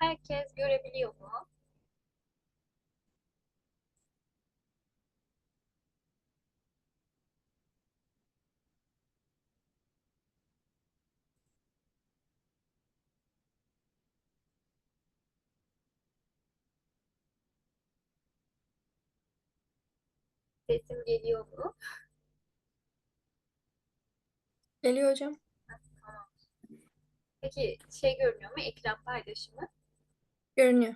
herkes görebiliyor mu? Sesim geliyor mu? Geliyor hocam. Peki şey görünüyor mu? Ekran paylaşımı. Görünüyor.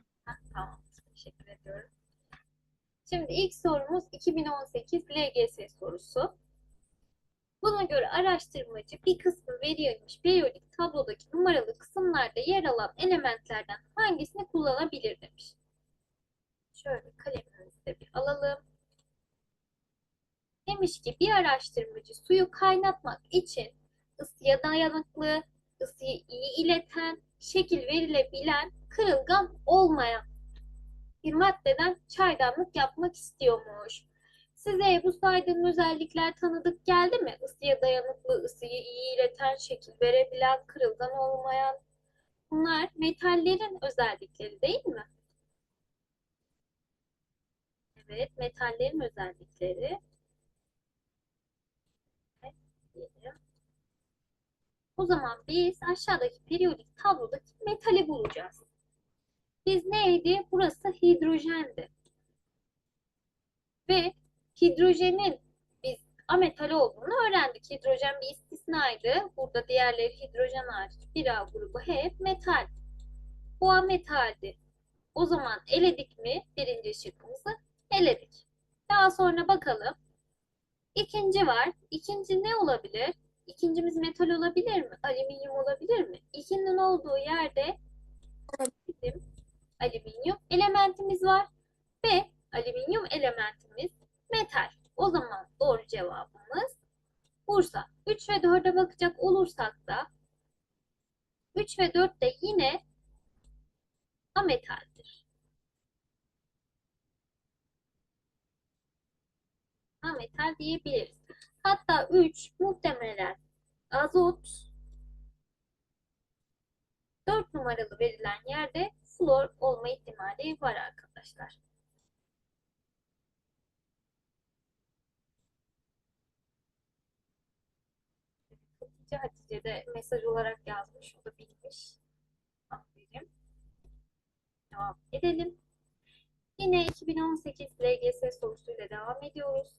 Tamam. Teşekkür ediyorum. Şimdi ilk sorumuz 2018 LGS sorusu. Buna göre araştırmacı bir kısmı verilmiş periyodik tablodaki numaralı kısımlarda yer alan elementlerden hangisini kullanabilir demiş. Şöyle kalemimizi de bir alalım. Demiş ki bir araştırmacı suyu kaynatmak için ısıya dayanıklı, ısıyı iyi ileten, şekil verilebilen, kırılgan olmayan bir maddeden çaydanlık yapmak istiyormuş. Size bu saydığım özellikler tanıdık geldi mi? Isıya dayanıklı, ısıyı iyi ileten, şekil verebilen, kırılgan olmayan. Bunlar metallerin özellikleri değil mi? Evet, metallerin özellikleri. O zaman biz aşağıdaki periyodik tablodaki metali bulacağız. Biz neydi? Burası hidrojendi. Ve hidrojenin biz ametal olduğunu öğrendik. Hidrojen bir istisnaydı. Burada diğerleri hidrojen hariç bir A grubu hep metal. Bu ametaldi. O zaman eledik mi birinci şıkkımızı? Eledik. Daha sonra bakalım. İkinci var. İkinci ne olabilir? İkincimiz metal olabilir mi? Alüminyum olabilir mi? İkinin olduğu yerde bizim alüminyum elementimiz var ve alüminyum elementimiz metal. O zaman doğru cevabımız Bursa. 3 ve 4'e bakacak olursak da 3 ve 4 de yine ametaldir. Ametal diyebiliriz. Hatta 3 muhtemelen azot 4 numaralı verilen yerde flor olma ihtimali var arkadaşlar. Hatice Hatice de mesaj olarak yazmış. O da bilmiş. Aferin. Devam edelim. Yine 2018 LGS sorusuyla devam ediyoruz.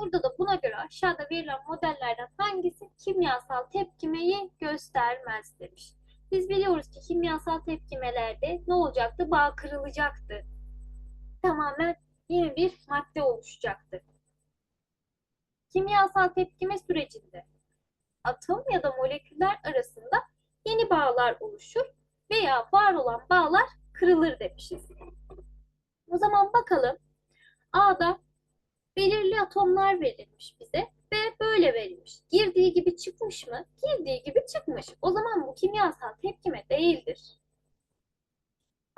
Burada da buna göre aşağıda verilen modellerden hangisi kimyasal tepkimeyi göstermez demiş. Biz biliyoruz ki kimyasal tepkimelerde ne olacaktı? Bağ kırılacaktı. Tamamen yeni bir madde oluşacaktı. Kimyasal tepkime sürecinde atom ya da moleküller arasında yeni bağlar oluşur veya var olan bağlar kırılır demişiz. O zaman bakalım A'da belirli atomlar verilmiş bize ve böyle verilmiş. Girdiği gibi çıkmış mı? Girdiği gibi çıkmış. O zaman bu kimyasal tepkime değildir.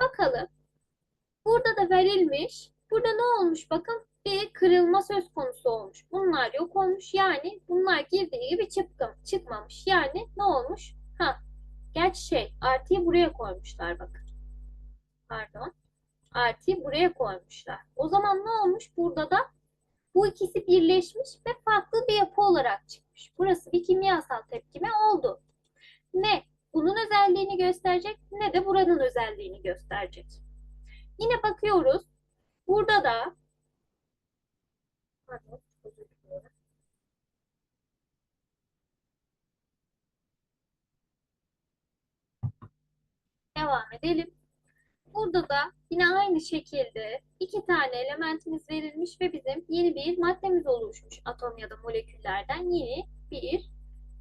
Bakalım. Burada da verilmiş. Burada ne olmuş? Bakın bir kırılma söz konusu olmuş. Bunlar yok olmuş. Yani bunlar girdiği gibi çıkım, çıkmamış. Yani ne olmuş? Ha, gerçi şey artıyı buraya koymuşlar bakın. Pardon. Artıyı buraya koymuşlar. O zaman ne olmuş? Burada da bu ikisi birleşmiş ve farklı bir yapı olarak çıkmış. Burası bir kimyasal tepkime oldu. Ne bunun özelliğini gösterecek ne de buranın özelliğini gösterecek. Yine bakıyoruz. Burada da. Devam edelim. Burada da yine aynı şekilde iki tane elementimiz verilmiş ve bizim yeni bir maddemiz oluşmuş. Atom ya da moleküllerden yeni bir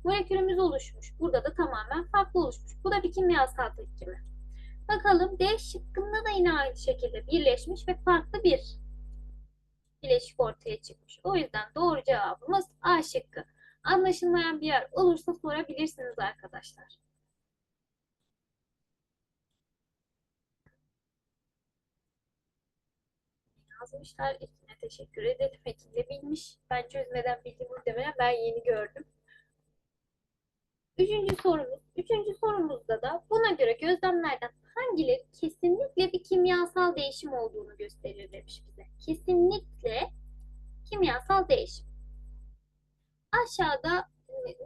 molekülümüz oluşmuş. Burada da tamamen farklı oluşmuş. Bu da bir kimyasal tepkime. Bakalım D şıkkında da yine aynı şekilde birleşmiş ve farklı bir bileşik ortaya çıkmış. O yüzden doğru cevabımız A şıkkı. Anlaşılmayan bir yer olursa sorabilirsiniz arkadaşlar. Yazmışlar. Ekin'e teşekkür edelim. Ekin de bilmiş. Ben çözmeden bildim muhtemelen. Ben yeni gördüm. Üçüncü sorumuz. Üçüncü sorumuzda da buna göre gözlemlerden hangileri kesinlikle bir kimyasal değişim olduğunu gösterir demiş bize. Kesinlikle kimyasal değişim. Aşağıda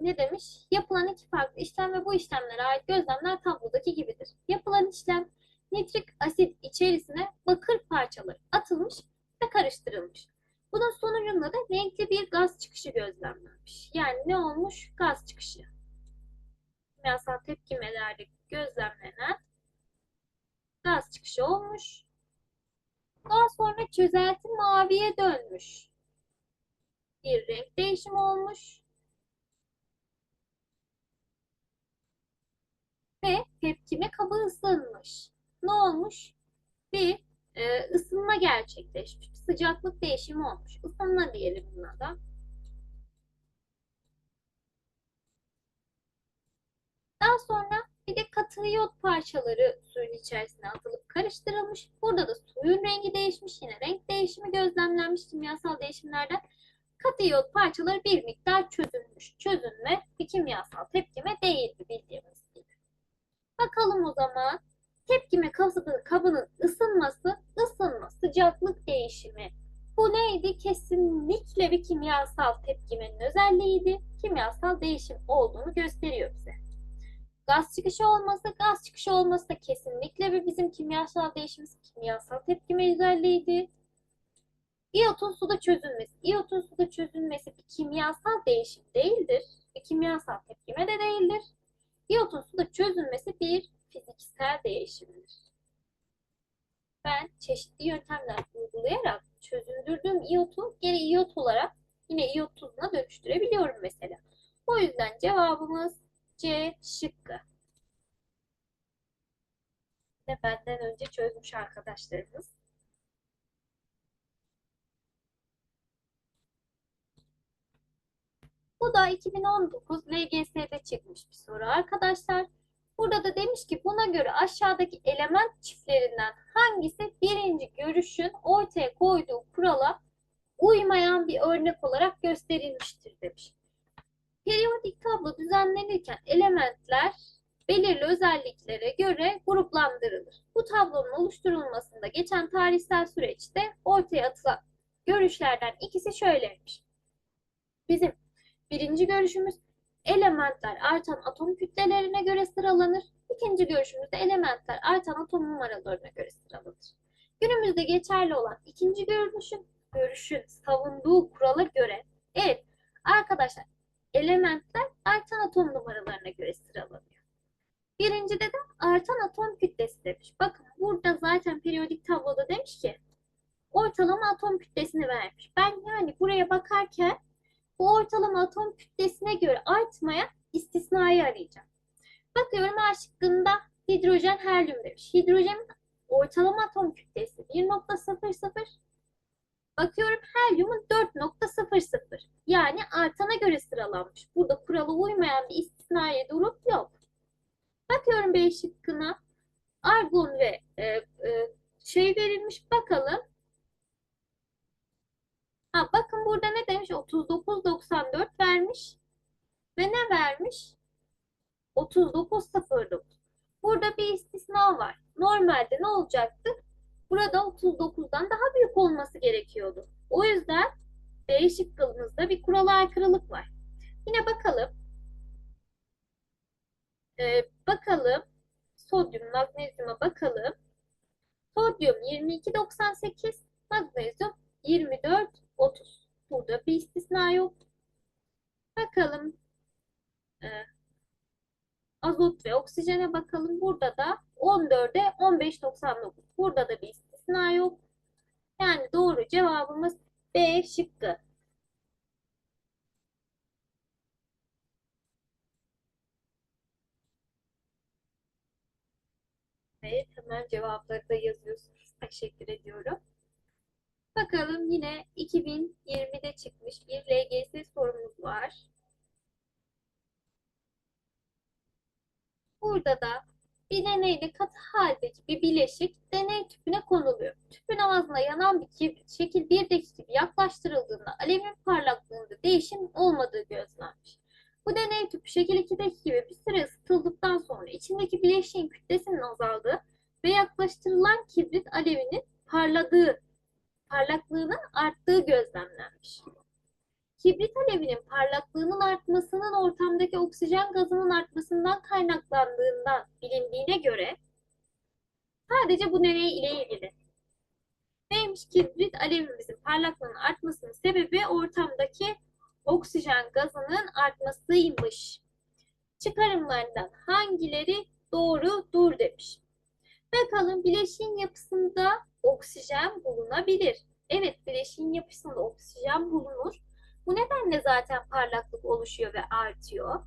ne demiş? Yapılan iki farklı işlem ve bu işlemlere ait gözlemler tablodaki gibidir. Yapılan işlem nitrik asit içerisine bakır parçaları atılmış ve karıştırılmış. Bunun sonucunda da renkli bir gaz çıkışı gözlemlenmiş. Yani ne olmuş? Gaz çıkışı. Kimyasal tepkimelerde gözlemlenen gaz çıkışı olmuş. Daha sonra çözelti maviye dönmüş. Bir renk değişimi olmuş. Ve tepkime kabı ısınmış. Ne olmuş? Bir e, ısınma gerçekleşmiş. Bir sıcaklık değişimi olmuş. Isınma diyelim buna da. Daha sonra bir de katı iyot parçaları suyun içerisine atılıp karıştırılmış. Burada da suyun rengi değişmiş. Yine renk değişimi gözlemlenmiş kimyasal değişimlerden. Katı iyot parçaları bir miktar çözülmüş. Çözünme bir kimyasal tepkime değildi bildiğimiz gibi. Bakalım o zaman tepkime kabı- kabının ısınması, ısınma, sıcaklık değişimi. Bu neydi? Kesinlikle bir kimyasal tepkimenin özelliğiydi. Kimyasal değişim olduğunu gösteriyor bize. Gaz çıkışı olması, gaz çıkışı olması da kesinlikle bir bizim kimyasal değişimimiz, kimyasal tepkime özelliğiydi. İyotun suda çözülmesi, iyotun suda çözülmesi bir kimyasal değişim değildir. Bir kimyasal tepkime de değildir. İyotun suda çözülmesi bir fiziksel değişimdir. Ben çeşitli yöntemler uygulayarak çözündürdüğüm iyotu geri iyot olarak yine iyot tuzuna dönüştürebiliyorum mesela. O yüzden cevabımız C şıkkı. Ve benden önce çözmüş arkadaşlarımız. Bu da 2019 LGS'de çıkmış bir soru arkadaşlar. Burada da demiş ki buna göre aşağıdaki element çiftlerinden hangisi birinci görüşün ortaya koyduğu kurala uymayan bir örnek olarak gösterilmiştir demiş. Periyodik tablo düzenlenirken elementler belirli özelliklere göre gruplandırılır. Bu tablonun oluşturulmasında geçen tarihsel süreçte ortaya atılan görüşlerden ikisi şöyleymiş. Bizim birinci görüşümüz elementler artan atom kütlelerine göre sıralanır. İkinci görüşümüzde elementler artan atom numaralarına göre sıralanır. Günümüzde geçerli olan ikinci görüşün, görüşün savunduğu kurala göre evet arkadaşlar elementler artan atom numaralarına göre sıralanıyor. Birincide de artan atom kütlesi demiş. Bakın burada zaten periyodik tabloda demiş ki ortalama atom kütlesini vermiş. Ben yani buraya bakarken bu ortalama atom kütlesine göre artmaya istisnayı arayacağım. Bakıyorum A şıkkında hidrojen helyum demiş. Hidrojenin ortalama atom kütlesi 1.00 Bakıyorum helyumun 4.00 yani artana göre sıralanmış. Burada kurala uymayan bir istisnai durum yok. Bakıyorum B şıkkına argon ve e, e, şey verilmiş bakalım. Ha, bakın burada ne demiş? 39.94 vermiş. Ve ne vermiş? 39.09. Burada bir istisna var. Normalde ne olacaktı? Burada 39'dan daha büyük olması gerekiyordu. O yüzden B şıkkımızda bir kurala aykırılık var. Yine bakalım. Ee, bakalım. Sodyum, magnezyuma bakalım. Sodyum 22.98, magnezyum 2, şekil 2'deki gibi bir süre ısıtıldıktan sonra içindeki bileşiğin kütlesinin azaldığı ve yaklaştırılan kibrit alevinin parladığı, parlaklığının arttığı gözlemlenmiş. Kibrit alevinin parlaklığının artmasının ortamdaki oksijen gazının artmasından kaynaklandığından bilindiğine göre sadece bu deney ile ilgili. Neymiş kibrit alevimizin parlaklığının artmasının sebebi ortamdaki oksijen gazının artmasıymış. Çıkarımlarından hangileri doğrudur demiş. Bakalım bileşiğin yapısında oksijen bulunabilir. Evet bileşiğin yapısında oksijen bulunur. Bu nedenle zaten parlaklık oluşuyor ve artıyor.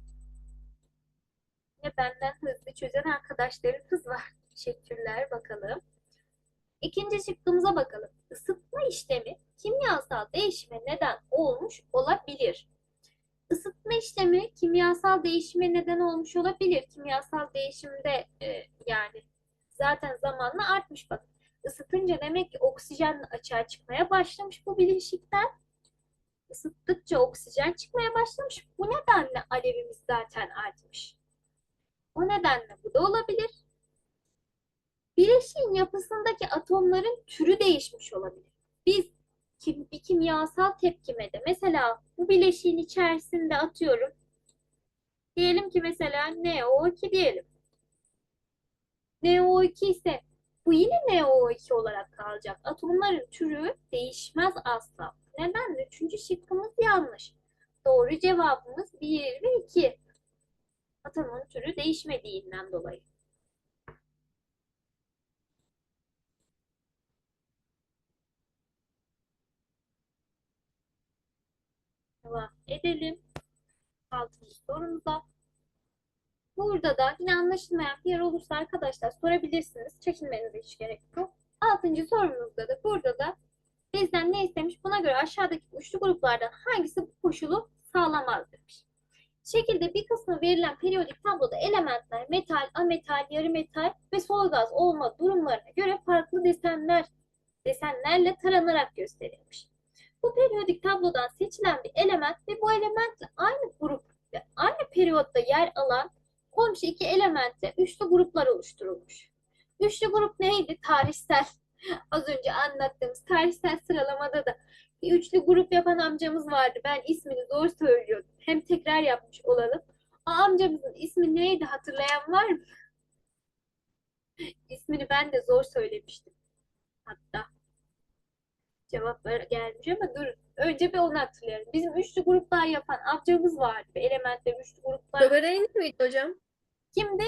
Yine benden hızlı çözen arkadaşlarımız var. Teşekkürler bakalım. İkinci şıkkımıza bakalım. Isıtma işlemi kimyasal değişime neden olmuş olabilir. Isıtma işlemi kimyasal değişime neden olmuş olabilir. Kimyasal değişimde e, yani zaten zamanla artmış bak. Isıtınca demek ki oksijen açığa çıkmaya başlamış bu bileşikten. Isıttıkça oksijen çıkmaya başlamış. Bu nedenle alevimiz zaten artmış. O nedenle bu da olabilir. Bileşiğin yapısındaki atomların türü değişmiş olabilir. Biz kim, bir kimyasal tepkimede mesela bu bileşiğin içerisinde atıyorum. Diyelim ki mesela NO2 diyelim. NO2 ise bu yine NO2 olarak kalacak. Atomların türü değişmez asla. Neden? Üçüncü şıkkımız yanlış. Doğru cevabımız 1 ve 2. Atomun türü değişmediğinden dolayı. Devam edelim. Altıncı sorumuza. Burada da yine anlaşılmayan bir yer olursa arkadaşlar sorabilirsiniz. Çekinmenize hiç gerek yok. Altıncı sorumuzda da burada da bizden ne istemiş? Buna göre aşağıdaki üçlü gruplardan hangisi bu koşulu sağlamaz demiş. Şekilde bir kısmı verilen periyodik tabloda elementler metal, ametal, yarı metal ve soy gaz olma durumlarına göre farklı desenler desenlerle taranarak gösterilmiş. Bu periyodik tablodan seçilen bir element ve bu elementle aynı grup ve aynı periyotta yer alan komşu iki elementle üçlü gruplar oluşturulmuş. Üçlü grup neydi? Tarihsel. Az önce anlattığımız tarihsel sıralamada da bir üçlü grup yapan amcamız vardı. Ben ismini zor söylüyordum. Hem tekrar yapmış olalım. O amcamızın ismi neydi hatırlayan var mı? İsmini ben de zor söylemiştim. Hatta cevaplar gelmiş ama dur. Önce bir onu hatırlayalım. Bizim üçlü gruplar yapan amcamız vardı. Elementte üçlü gruplar. Dobereynir miydi hocam? Kimdi?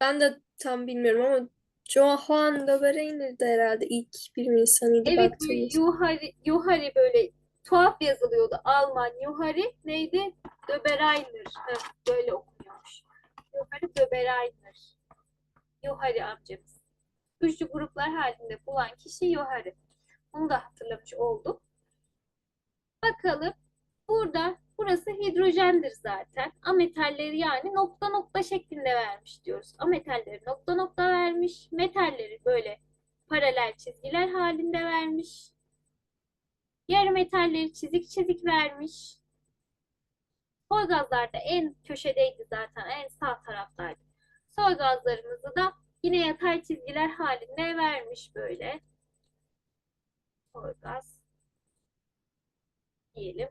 Ben de tam bilmiyorum ama Johann Dobereynir'di herhalde ilk bilim insanıydı Evet. Yuhari, Yuhari böyle tuhaf yazılıyordu. Alman Yuhari neydi? Döbereiner. Evet, böyle okunuyormuş. Yuhari Döbereiner. Yuhari amcamız. Üçlü gruplar halinde bulan kişi Yuhari. Bunu da hatırlamış olduk. Bakalım. Burada burası hidrojendir zaten. Ametalleri yani nokta nokta şeklinde vermiş diyoruz. Ametalleri nokta nokta vermiş. Metalleri böyle paralel çizgiler halinde vermiş. Yarı metalleri çizik çizik vermiş. Soy gazlar da en köşedeydi zaten. En sağ taraftaydı. Soy gazlarımızı da yine yatay çizgiler halinde vermiş böyle. Soy gaz diyelim.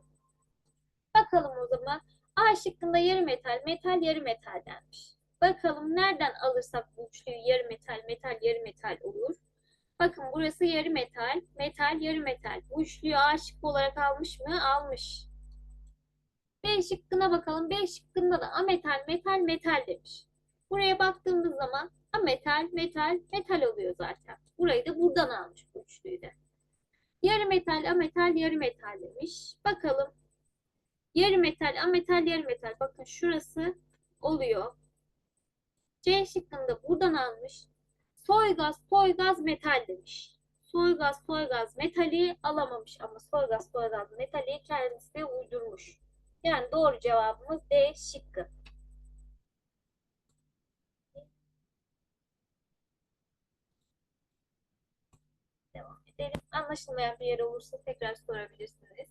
Bakalım o zaman. A şıkkında yarı metal, metal, yarı metal denmiş. Bakalım nereden alırsak bu üçlüyü yarı metal, metal, yarı metal olur. Bakın burası yarı metal, metal, yarı metal. Bu üçlüyü A şıkkı olarak almış mı? Almış. B şıkkına bakalım. B şıkkında da ametal, metal, metal demiş. Buraya baktığımız zaman ametal, metal, metal oluyor zaten. Burayı da buradan almış bu üçlüyü de. Yarı metal, ametal, yarı metal demiş. Bakalım. Yarı metal, ametal, yarı metal. Bakın şurası oluyor. C şıkkında buradan almış. Soy gaz, soy gaz, metal demiş. Soy gaz, soy gaz, metali alamamış ama soy gaz, soy gaz, metali kendisine uydurmuş. Yani doğru cevabımız D şıkkı. Edelim. Anlaşılmayan bir yer olursa tekrar sorabilirsiniz.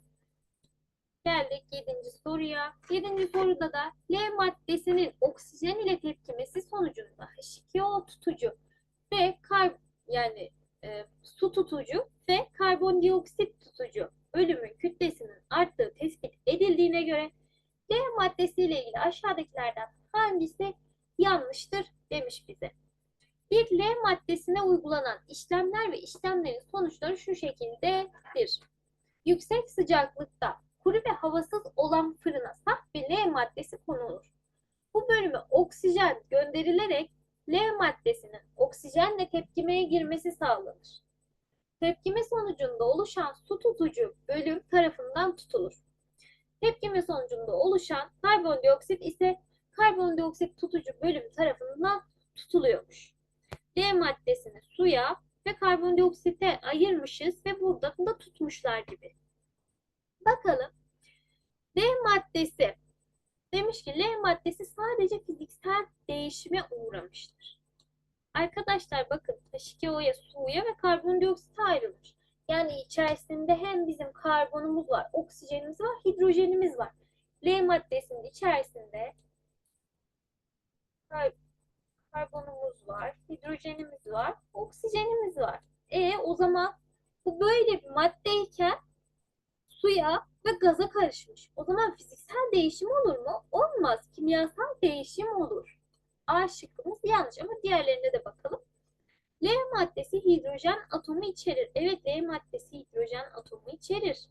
Geldik 7. soruya. 7. soruda da L maddesinin oksijen ile tepkimesi sonucunda H2O tutucu kar yani e, su tutucu ve karbondioksit tutucu bölümün kütlesinin arttığı tespit edildiğine göre L maddesiyle ilgili aşağıdakilerden hangisi yanlıştır demiş bize. Bir L maddesine uygulanan işlemler ve işlemlerin sonuçları şu şekildedir. Yüksek sıcaklıkta kuru ve havasız olan fırına saf bir L maddesi konulur. Bu bölüme oksijen gönderilerek L maddesinin oksijenle tepkimeye girmesi sağlanır. Tepkime sonucunda oluşan su tutucu bölüm tarafından tutulur. Tepkime sonucunda oluşan karbondioksit ise karbondioksit tutucu bölüm tarafından tutuluyormuş. D maddesini suya ve karbondioksite ayırmışız ve burada da tutmuşlar gibi. Bakalım. D maddesi demiş ki L maddesi sadece fiziksel değişime uğramıştır. Arkadaşlar bakın H2O'ya, suya ve karbondioksite ayrılmış. Yani içerisinde hem bizim karbonumuz var, oksijenimiz var, hidrojenimiz var. L maddesinin içerisinde karbonumuz var, hidrojenimiz var, oksijenimiz var. E o zaman bu böyle bir maddeyken suya ve gaza karışmış. O zaman fiziksel değişim olur mu? Olmaz. Kimyasal değişim olur. A şıkkımız yanlış ama diğerlerine de bakalım. L maddesi hidrojen atomu içerir. Evet L maddesi hidrojen atomu içerir.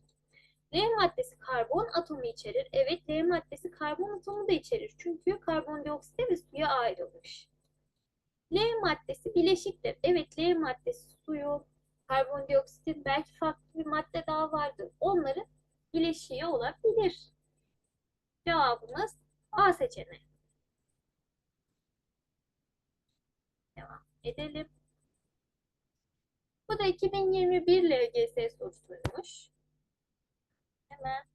L maddesi karbon atomu içerir. Evet L maddesi karbon atomu da içerir. Çünkü karbondioksite ve suya ayrılmış. L maddesi bileşiktir. Evet L maddesi suyu, karbondioksitin belki farklı bir madde daha vardır. Onların bileşiği olabilir. Cevabımız A seçeneği. Devam edelim. Bu da 2021 LGS sorusuymuş. Hemen.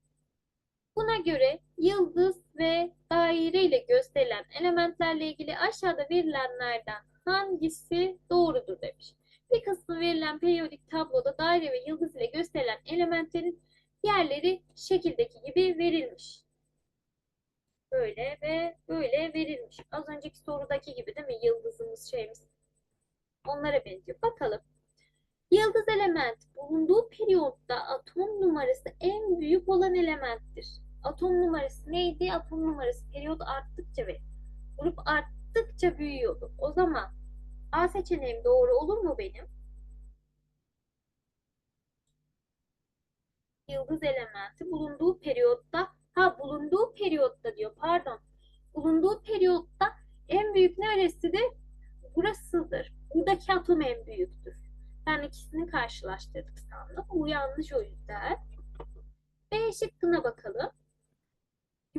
Buna göre yıldız ve daire ile gösterilen elementlerle ilgili aşağıda verilenlerden hangisi doğrudur demiş. Bir kısmı verilen periyodik tabloda daire ve yıldız ile gösterilen elementlerin yerleri şekildeki gibi verilmiş. Böyle ve böyle verilmiş. Az önceki sorudaki gibi değil mi? Yıldızımız şeyimiz. Onlara benziyor. Bakalım. Yıldız element bulunduğu periyotta atom numarası en büyük olan elementtir. Atom numarası neydi? Atom numarası periyot arttıkça ve grup arttıkça büyüyordu. O zaman A seçeneğim doğru olur mu benim? Yıldız elementi bulunduğu periyotta, ha bulunduğu periyotta diyor pardon. Bulunduğu periyotta en büyük neresidir? Burasıdır. Buradaki atom en büyüktür. Ben ikisini karşılaştırdık sandım. Bu yanlış o yüzden. B şıkkına bakalım.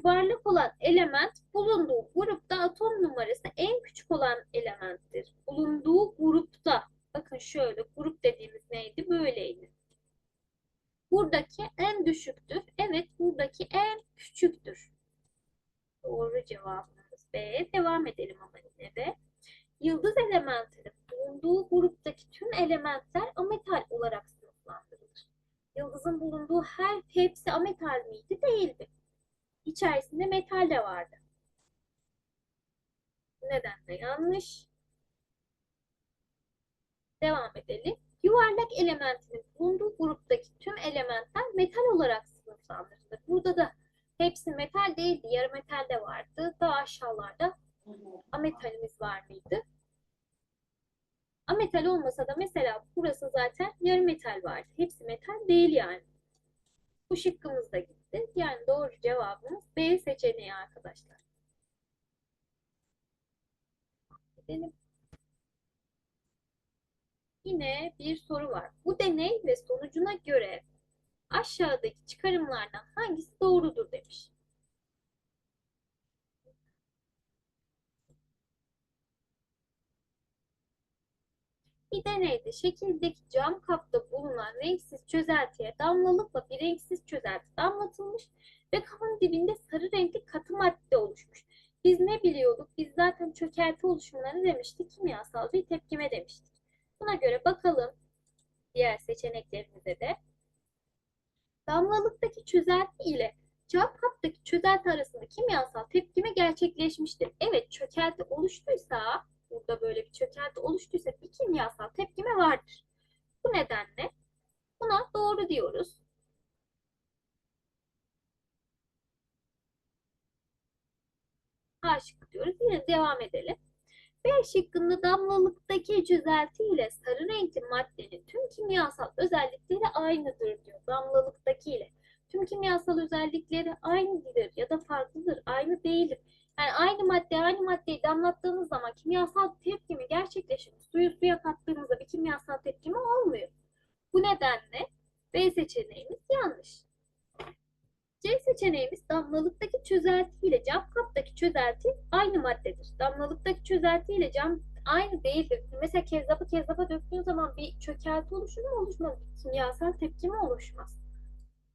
Yuvarlak olan element bulunduğu grupta atom numarası en küçük olan elementtir. Bulunduğu grupta, bakın şöyle grup dediğimiz neydi? Böyleydi. Buradaki en düşüktür. Evet, buradaki en küçüktür. Doğru cevabımız B. Devam edelim ama yine de. Yıldız elementinin bulunduğu gruptaki tüm elementler ametal olarak sınıflandırılır. Yıldızın bulunduğu her hepsi ametal miydi? Değildi. İçerisinde metal de vardı. Neden de yanlış? Devam edelim. Yuvarlak elementinin bulunduğu gruptaki tüm elementler metal olarak sınıflandırılır. Burada da hepsi metal değildi. Yarı metal de vardı. Daha aşağılarda ametalimiz var mıydı? Ametal olmasa da mesela burası zaten yarı metal vardı. Hepsi metal değil yani. Bu şıkkımız da gitti. Yani doğru cevabımız B seçeneği arkadaşlar. Gidelim. Yine bir soru var. Bu deney ve sonucuna göre aşağıdaki çıkarımlardan hangisi doğrudur demiş. Bir deneyde şekildeki cam kapta bulunan renksiz çözeltiye damlalıkla bir renksiz çözelti damlatılmış ve kabın dibinde sarı renkli katı madde oluşmuş. Biz ne biliyorduk? Biz zaten çökelti oluşumlarını demiştik. Kimyasal bir tepkime demiştik. Buna göre bakalım diğer seçeneklerimize de. Damlalıktaki çözelti ile cam kaptaki çözelti arasında kimyasal tepkime gerçekleşmiştir. Evet çökelti oluştuysa burada böyle bir çökelti oluştuysa bir kimyasal tepkime vardır. Bu nedenle buna doğru diyoruz. A şıkkı diyoruz. Yine devam edelim. B şıkkında damlalıktaki çözelti ile sarı renkli maddenin tüm kimyasal özellikleri aynıdır diyor. Damlalıktaki ile. Tüm kimyasal özellikleri aynıdır ya da farklıdır, aynı değildir. Yani aynı madde aynı maddeyi damlattığınız zaman kimyasal tepkimi gerçekleşir. Suyu suya kattığınızda bir kimyasal tepkimi olmuyor. Bu nedenle B seçeneğimiz yanlış. C seçeneğimiz damlalıktaki çözelti ile cam kaptaki çözelti aynı maddedir. Damlalıktaki çözelti ile cam aynı değildir. Mesela kezzapı kezzapa döktüğün zaman bir çökelti oluşur mu oluşmaz. Kimyasal tepkimi oluşmaz.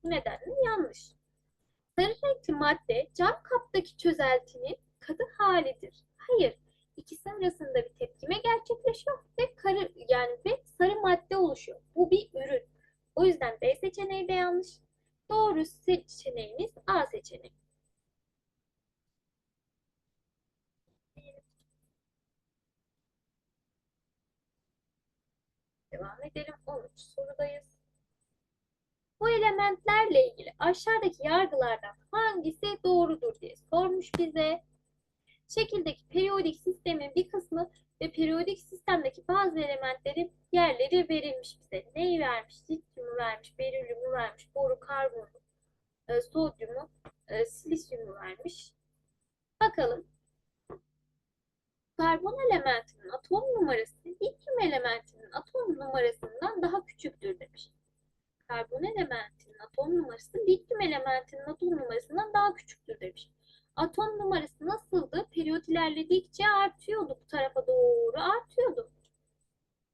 Bu nedenle yanlış. Sarı renkli madde cam kaptaki çözeltinin katı halidir. Hayır. İkisi arasında bir tepkime gerçekleşiyor ve karı yani ve sarı madde oluşuyor. Bu bir ürün. O yüzden B seçeneği de yanlış. Doğru seçeneğimiz A seçeneği. Devam edelim. 13 sorudayız. Bu elementlerle ilgili aşağıdaki yargılardan hangisi doğrudur diye sormuş bize. Şekildeki periyodik sistemin bir kısmı ve periyodik sistemdeki bazı elementlerin yerleri verilmiş bize. Neyi vermiş? Lityumu vermiş, berilyumu vermiş, boru, karbonu, e, sodyumu, e, silisyumu vermiş. Bakalım. Karbon elementinin atom numarası lityum elementinin atom numarasından daha küçüktür demiş. Karbon elementinin atom numarası lityum elementinin atom numarasından daha küçüktür demiş. Atom numarası nasıldı? Periyot ilerledikçe artıyordu. Bu tarafa doğru artıyordu.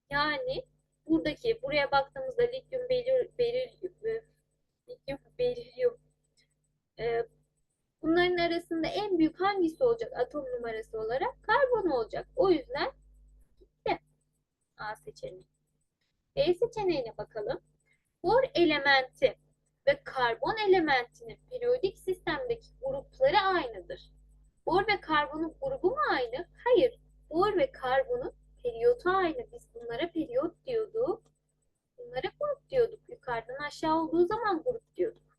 Yani buradaki buraya baktığımızda lityum beril, berilyum, e, lityum berilyum e, bunların arasında en büyük hangisi olacak atom numarası olarak? Karbon olacak. O yüzden gitti. A seçeneği. B seçeneğine bakalım. Bor elementi ve karbon elementinin periyodik sistemdeki grupları aynıdır. Bor ve karbonun grubu mu aynı? Hayır. Bor ve karbonun periyotu aynı. Biz bunlara periyot diyorduk. Bunlara grup diyorduk. Yukarıdan aşağı olduğu zaman grup diyorduk.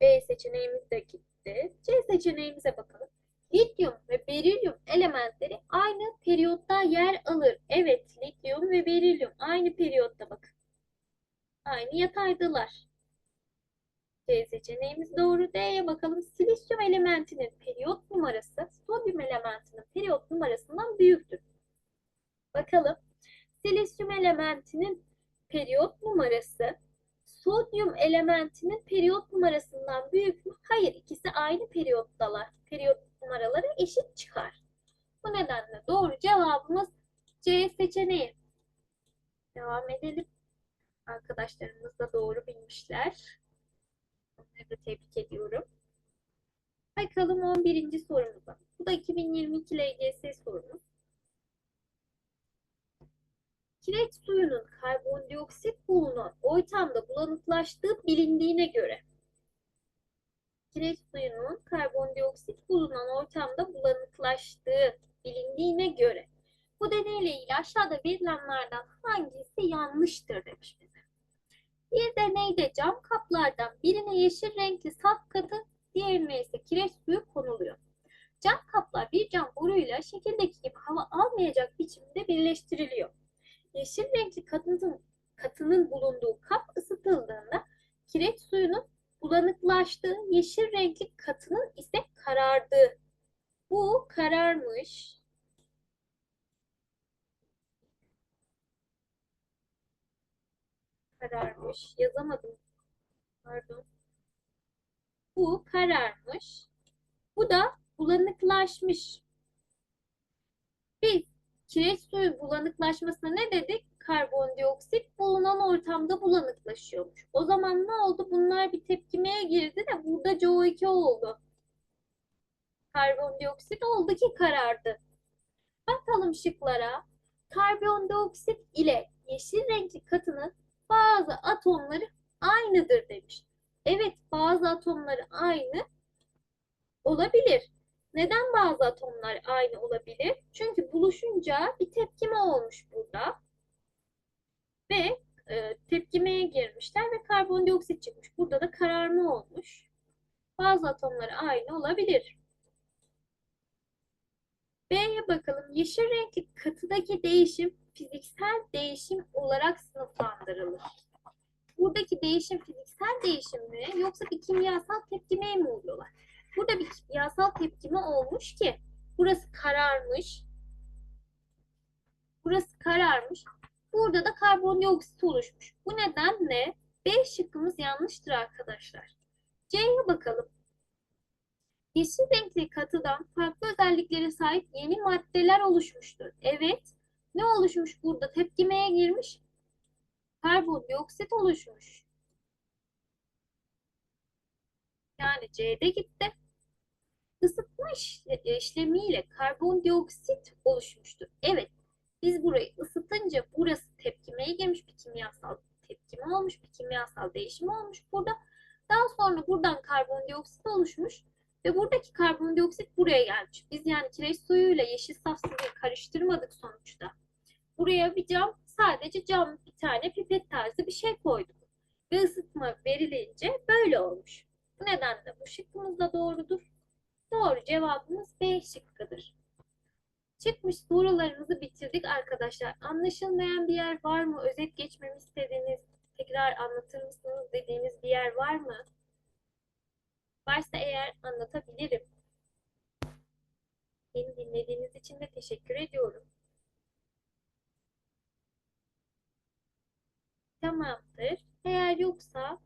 B seçeneğimiz de gitti. C seçeneğimize bakalım. Lityum ve berilyum elementleri aynı periyotta yer alır. Evet, lityum ve berilyum aynı periyotta bakın. Aynı yataydılar. C seçeneğimiz doğru. D'ye bakalım. Silisyum elementinin periyot numarası sodyum elementinin periyot numarasından büyüktür. Bakalım. Silisyum elementinin periyot numarası sodyum elementinin periyot numarasından büyük mü? Hayır, ikisi aynı periyottalar. Periyot numaraları eşit çıkar. Bu nedenle doğru cevabımız C seçeneği. Devam edelim. Arkadaşlarımız da doğru bilmişler. Onları da tebrik ediyorum. Bakalım 11. sorumuza. Bu da 2022 LGS sorumuz. Kireç suyunun karbondioksit bulunan ortamda bulanıklaştığı bilindiğine göre kireç suyunun karbondioksit bulunan ortamda bulanıklaştığı bilindiğine göre bu deneyle ilgili aşağıda verilenlerden hangisi yanlıştır demiş bize. Bir deneyde cam kaplardan birine yeşil renkli saf katı, diğerine ise kireç suyu konuluyor. Cam kaplar bir cam boruyla şekildeki gibi hava almayacak biçimde birleştiriliyor. Yeşil renkli katının, katının bulunduğu kap ısıtıldığında kireç suyunun bulanıklaştığı, yeşil renkli katının ise karardığı. Bu kararmış. Kararmış. Yazamadım. Pardon. Bu kararmış. Bu da bulanıklaşmış. Biz kireç suyu bulanıklaşmasına ne dedik? Karbondioksit bulunan ortamda bulanıklaşıyormuş. O zaman ne oldu? Bunlar bir tepkimeye girdi de burada CO2 oldu. Karbondioksit oldu ki karardı. Bakalım şıklara. Karbondioksit ile yeşil renkli katının bazı atomları aynıdır demiş. Evet bazı atomları aynı olabilir. Neden bazı atomlar aynı olabilir? Çünkü buluşunca bir tepkime olmuş burada. Ve e, tepkimeye girmişler ve karbondioksit çıkmış. Burada da kararma olmuş. Bazı atomlar aynı olabilir. B'ye bakalım. Yeşil renkli katıdaki değişim fiziksel değişim olarak sınıflandırılır. Buradaki değişim fiziksel değişim mi yoksa bir kimyasal tepkimeye mi oluyorlar? Burada bir kimyasal tepkime olmuş ki burası kararmış. Burası kararmış. Burada da karbondioksit oluşmuş. Bu nedenle B şıkkımız yanlıştır arkadaşlar. C'ye bakalım. Yeşil renkli katıdan farklı özelliklere sahip yeni maddeler oluşmuştur. Evet. Ne oluşmuş burada? Tepkimeye girmiş. Karbondioksit oluşmuş. Yani C'de gitti. Isıtma işle- işlemiyle karbondioksit oluşmuştur. Evet. Biz burayı ısıtınca burası tepkimeye girmiş bir kimyasal tepkime olmuş, bir kimyasal değişim olmuş burada. Daha sonra buradan karbondioksit oluşmuş ve buradaki karbondioksit buraya gelmiş. Biz yani kireç suyuyla yeşil saf sıvıyı karıştırmadık sonuçta. Buraya bir cam, sadece cam bir tane pipet tarzı bir şey koyduk. Ve ısıtma verilince böyle olmuş. Bu nedenle bu şıkkımız da doğrudur. Doğru cevabımız B şıkkıdır. Çıkmış sorularımızı bitirdik arkadaşlar. Anlaşılmayan bir yer var mı? Özet geçmemi istediğiniz, tekrar anlatır mısınız dediğiniz bir yer var mı? Varsa eğer anlatabilirim. Beni dinlediğiniz için de teşekkür ediyorum. Tamamdır. Eğer yoksa